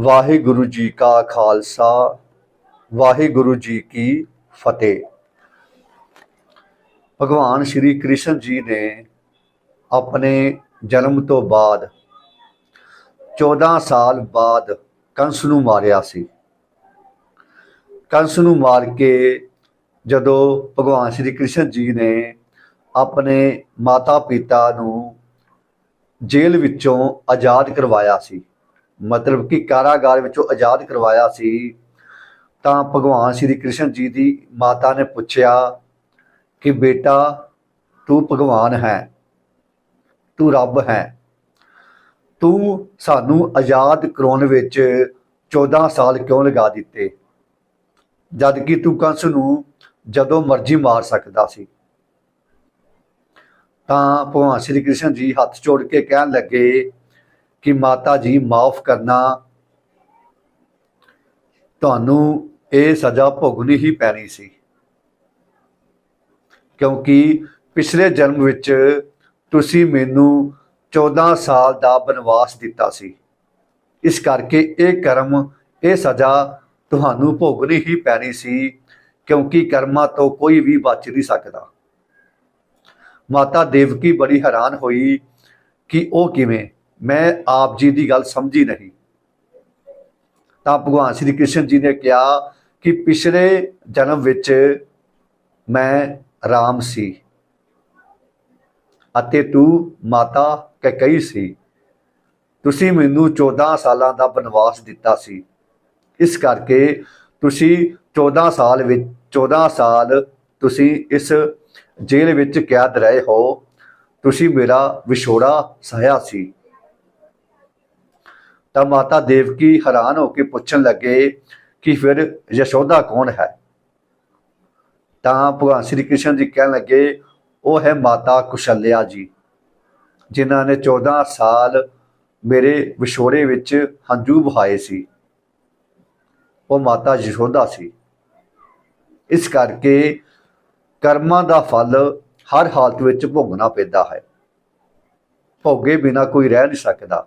ਵਾਹਿਗੁਰੂ ਜੀ ਕਾ ਖਾਲਸਾ, ਵਾਹਿਗੁਰੂ ਜੀ ਕੀ ਫਤਿਹ। ਭਗਵਾਨ ਸ਼੍ਰੀ ਕ੍ਰਿਸ਼ਨ ਜੀ ਨੇ ਆਪਣੇ ਜਨਮ ਤੋਂ ਬਾਅਦ 14 ਸਾਲ ਬਾਅਦ ਕੰਸ ਨੂੰ ਮਾਰਿਆ ਸੀ। ਕੰਸ ਨੂੰ ਮਾਰ ਕੇ ਜਦੋਂ ਭਗਵਾਨ ਸ਼੍ਰੀ ਕ੍ਰਿਸ਼ਨ ਜੀ ਨੇ ਆਪਣੇ ਮਾਤਾ ਪਿਤਾ ਨੂੰ ਜੇਲ੍ਹ ਵਿੱਚੋਂ ਆਜ਼ਾਦ ਕਰਵਾਇਆ ਸੀ। ਮਤਲਬ ਕਿ ਕਾਰਾਗਾਰ ਵਿੱਚੋਂ ਆਜ਼ਾਦ ਕਰਵਾਇਆ ਸੀ, ਤਾਂ ਭਗਵਾਨ ਸ਼੍ਰੀ ਕ੍ਰਿਸ਼ਨ ਜੀ ਦੀ ਮਾਤਾ ਨੇ ਪੁੱਛਿਆ ਕਿ ਬੇਟਾ, ਤੂੰ ਭਗਵਾਨ ਹੈ, ਤੂੰ ਰੱਬ ਹੈ, ਤੂੰ ਸਾਨੂੰ ਆਜ਼ਾਦ ਕਰਾਉਣ ਵਿੱਚ 14 ਸਾਲ ਕਿਉਂ ਲਗਾ ਦਿੱਤੇ? ਜਦ ਕਿ ਤੂੰ ਕੰਸ ਨੂੰ ਜਦੋਂ ਮਰਜ਼ੀ ਮਾਰ ਸਕਦਾ ਸੀ। ਤਾਂ ਭਗਵਾਨ ਸ਼੍ਰੀ ਕ੍ਰਿਸ਼ਨ ਜੀ ਹੱਥ ਜੋੜ ਕੇ ਕਹਿਣ ਲੱਗੇ ਕਿ ਮਾਤਾ ਜੀ ਮਾਫ ਕਰਨਾ ਤੁਹਾਨੂੰ ਇਹ ਸਜ਼ਾ ਭੋਗਣੀ ਹੀ ਪੈਣੀ ਸੀ। ਕਿਉਂਕਿ ਪਿਛਲੇ ਜਨਮ ਵਿੱਚ ਤੁਸੀਂ ਮੈਨੂੰ 14 ਸਾਲ ਦਾ ਬਨਵਾਸ ਦਿੱਤਾ ਸੀ। ਇਸ ਕਰਕੇ ਇਹ ਕਰਮ, ਇਹ ਸਜ਼ਾ ਤੁਹਾਨੂੰ ਭੋਗਣੀ ਹੀ ਪੈਣੀ ਸੀ, ਕਿਉਂਕਿ ਕਰਮਾਂ ਤੋਂ ਕੋਈ ਵੀ ਬਚ ਨਹੀਂ ਸਕਦਾ। ਮਾਤਾ ਦੇਵਕੀ ਬੜੀ ਹੈਰਾਨ ਹੋਈ ਕਿ ਉਹ ਕਿਵੇਂ ਮੈਂ ਆਪ ਜੀ ਦੀ ਗੱਲ ਸਮਝੀ ਨਹੀਂ। ਤਾਂ ਭਗਵਾਨ ਸ਼੍ਰੀ ਕ੍ਰਿਸ਼ਨ ਜੀ ਨੇ ਕਿਹਾ ਕਿ ਪਿਛਲੇ ਜਨਮ ਵਿੱਚ ਮੈਂ ਰਾਮ ਸੀ ਅਤੇ ਤੂੰ ਮਾਤਾ ਕਕਈ ਸੀ। ਤੁਸੀਂ ਮੈਨੂੰ 14 ਸਾਲਾਂ ਦਾ ਬਨਵਾਸ ਦਿੱਤਾ ਸੀ। ਇਸ ਕਰਕੇ ਤੁਸੀਂ 14 ਸਾਲ ਵਿੱਚ 14 ਸਾਲ ਤੁਸੀਂ ਇਸ ਜੇਲ੍ਹ ਵਿੱਚ ਕੈਦ ਰਹੇ ਹੋ। ਤੁਸੀਂ ਮੇਰਾ ਵਿਛੋੜਾ ਸਹਿਆ ਸੀ। ਤਾਂ ਮਾਤਾ ਦੇਵਕੀ ਹੈਰਾਨ ਹੋ ਕੇ ਪੁੱਛਣ ਲੱਗੇ ਕਿ ਫਿਰ ਯਸ਼ੋਦਾ ਕੌਣ ਹੈ? ਤਾਂ ਭਗਵਾਨ ਸ਼੍ਰੀ ਕ੍ਰਿਸ਼ਨ ਜੀ ਕਹਿਣ ਲੱਗੇ, ਉਹ ਹੈ ਮਾਤਾ ਕੁਸ਼ਲਿਆ ਜੀ, ਜਿਨ੍ਹਾਂ ਨੇ 14 ਸਾਲ ਮੇਰੇ ਵਿਛੋੜੇ ਵਿੱਚ ਹੰਝੂ ਬਹਾਏ ਸੀ। ਉਹ ਮਾਤਾ ਯਸ਼ੋਦਾ ਸੀ। ਇਸ ਕਰਕੇ ਕਰਮਾਂ ਦਾ ਫਲ ਹਰ ਹਾਲਤ ਵਿੱਚ ਭੋਗਣਾ ਪੈਂਦਾ ਹੈ। ਭੋਗੇ ਬਿਨਾ ਕੋਈ ਰਹਿ ਨਹੀਂ ਸਕਦਾ।